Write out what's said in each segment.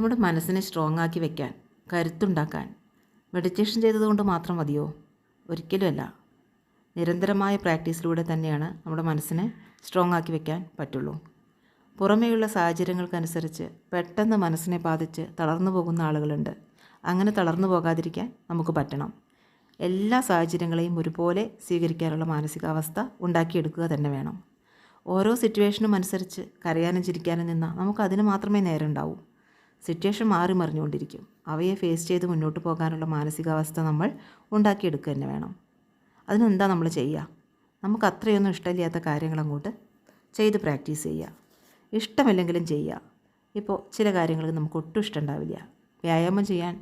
നമ്മുടെ മനസ്സിനെ സ്ട്രോങ് ആക്കി വെക്കാൻ കരുത്തുണ്ടാക്കാൻ മെഡിറ്റേഷൻ ചെയ്തതുകൊണ്ട് മാത്രം മതിയോ? ഒരിക്കലുമല്ല. നിരന്തരമായ പ്രാക്ടീസിലൂടെ തന്നെയാണ് നമ്മുടെ മനസ്സിനെ സ്ട്രോങ് ആക്കി വെക്കാൻ പറ്റുള്ളൂ. പുറമേയുള്ള സാഹചര്യങ്ങൾക്കനുസരിച്ച് പെട്ടെന്ന് മനസ്സിനെ ബാധിച്ച് തളർന്നു പോകുന്ന ആളുകളുണ്ട്. അങ്ങനെ തളർന്നു പോകാതിരിക്കാൻ നമുക്ക് പറ്റണം. എല്ലാ സാഹചര്യങ്ങളെയും ഒരുപോലെ സ്വീകരിക്കാനുള്ള മാനസികാവസ്ഥ ഉണ്ടാക്കിയെടുക്കുക തന്നെ വേണം. ഓരോ സിറ്റുവേഷനും അനുസരിച്ച് കരയാനും ചിരിക്കാനും നിന്നാൽ നമുക്ക് അതിന് മാത്രമേ നേരം ഉണ്ടാവൂ സിറ്റുവേഷൻ മാറി മറിഞ്ഞുകൊണ്ടിരിക്കും. അവയെ ഫേസ് ചെയ്ത് മുന്നോട്ട് പോകാനുള്ള മാനസികാവസ്ഥ നമ്മൾ ഉണ്ടാക്കിയെടുക്കുക തന്നെ വേണം. അതിനെന്താ നമ്മൾ ചെയ്യുക? നമുക്ക് അത്രയൊന്നും ഇഷ്ടമില്ലാത്ത കാര്യങ്ങൾ അങ്ങോട്ട് ചെയ്ത് പ്രാക്ടീസ് ചെയ്യുക. ഇഷ്ടമില്ലെങ്കിലും ചെയ്യുക. ഇപ്പോൾ ചില കാര്യങ്ങൾക്ക് നമുക്ക് ഒട്ടും ഇഷ്ടമുണ്ടാവില്ല വ്യായാമം ചെയ്യാൻ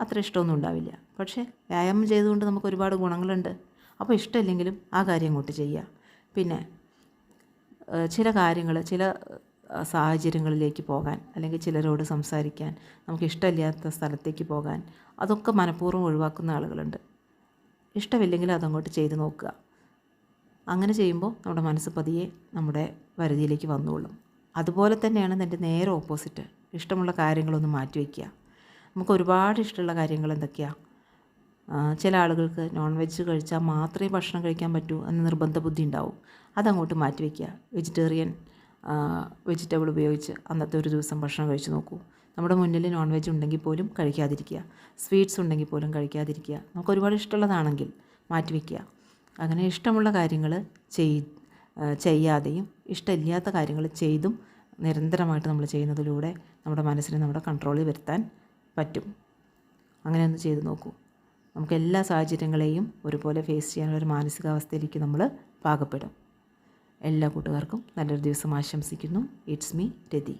അത്ര ഇഷ്ടമൊന്നും ഉണ്ടാവില്ല. പക്ഷേ വ്യായാമം ചെയ്തുകൊണ്ട് നമുക്ക് ഒരുപാട് ഗുണങ്ങളുണ്ട്. അപ്പോൾ ഇഷ്ടമില്ലെങ്കിലും ആ കാര്യം അങ്ങോട്ട് ചെയ്യുക. പിന്നെ ചില കാര്യങ്ങൾ ചില സാഹചര്യങ്ങളിലേക്ക് പോകാൻ അല്ലെങ്കിൽ ചിലരോട് സംസാരിക്കാൻ നമുക്ക് ഇഷ്ടമില്ലാത്ത സ്ഥലത്തേക്ക് പോകാൻ അതൊക്കെ മനഃപൂർവം ഒഴിവാക്കുന്ന ആളുകളുണ്ട്. ഇഷ്ടമില്ലെങ്കിൽ അതങ്ങോട്ട് ചെയ്ത് നോക്കുക. അങ്ങനെ ചെയ്യുമ്പോൾ നമ്മുടെ മനസ്സ് പതിയെ നമ്മുടെ വരുതിയിലേക്ക് വന്നോളും അതുപോലെ തന്നെയാണ് എന്റെ നേരെ ഓപ്പോസിറ്റ്. ഇഷ്ടമുള്ള കാര്യങ്ങളൊന്ന് മാറ്റി വയ്ക്കുക. നമുക്ക് ഒരുപാട് ഇഷ്ടമുള്ള കാര്യങ്ങൾ എന്തൊക്കെയാണ് ചില ആളുകൾക്ക് നോൺ വെജ് കഴിച്ചാൽ മാത്രമേ ഭക്ഷണം കഴിക്കാൻ പറ്റൂ എന്ന നിർബന്ധ ബുദ്ധി ഉണ്ടാവും. അതങ്ങോട്ട് മാറ്റി വയ്ക്കുക. വെജിറ്റേറിയൻ വെജിറ്റബിൾ ഉപയോഗിച്ച് അന്നത്തെ ഒരു ദിവസം ഭക്ഷണം കഴിച്ചു നോക്കൂ. നമ്മുടെ മുന്നിൽ നോൺ വെജ് ഉണ്ടെങ്കിൽ പോലും കഴിക്കാതിരിക്കുക. സ്വീറ്റ്സ് ഉണ്ടെങ്കിൽ പോലും കഴിക്കാതിരിക്കുക. നമുക്ക് ഒരുപാട് ഇഷ്ടമുള്ളതാണെങ്കിൽ മാറ്റിവെക്കുക അങ്ങനെ ഇഷ്ടമുള്ള കാര്യങ്ങൾ ചെയ് ചെയ്യാതെയും ഇഷ്ടമില്ലാത്ത കാര്യങ്ങൾ ചെയ്തും നിരന്തരമായിട്ട് നമ്മൾ ചെയ്യുന്നതിലൂടെ നമ്മുടെ മനസ്സിനെ നമ്മുടെ കൺട്രോളിൽ വരുത്താൻ പറ്റും. അങ്ങനെ ഒന്ന് ചെയ്ത് നോക്കൂ. നമുക്ക് എല്ലാ സാഹചര്യങ്ങളെയും ഒരുപോലെ ഫേസ് ചെയ്യാനുള്ള ഒരു മാനസികാവസ്ഥയിലേക്ക് നമ്മൾ പാകപ്പെടും. എല്ലാ കൂട്ടുകാർക്കും നല്ലൊരു ദിവസം ആശംസിക്കുന്നു. It's me Rathi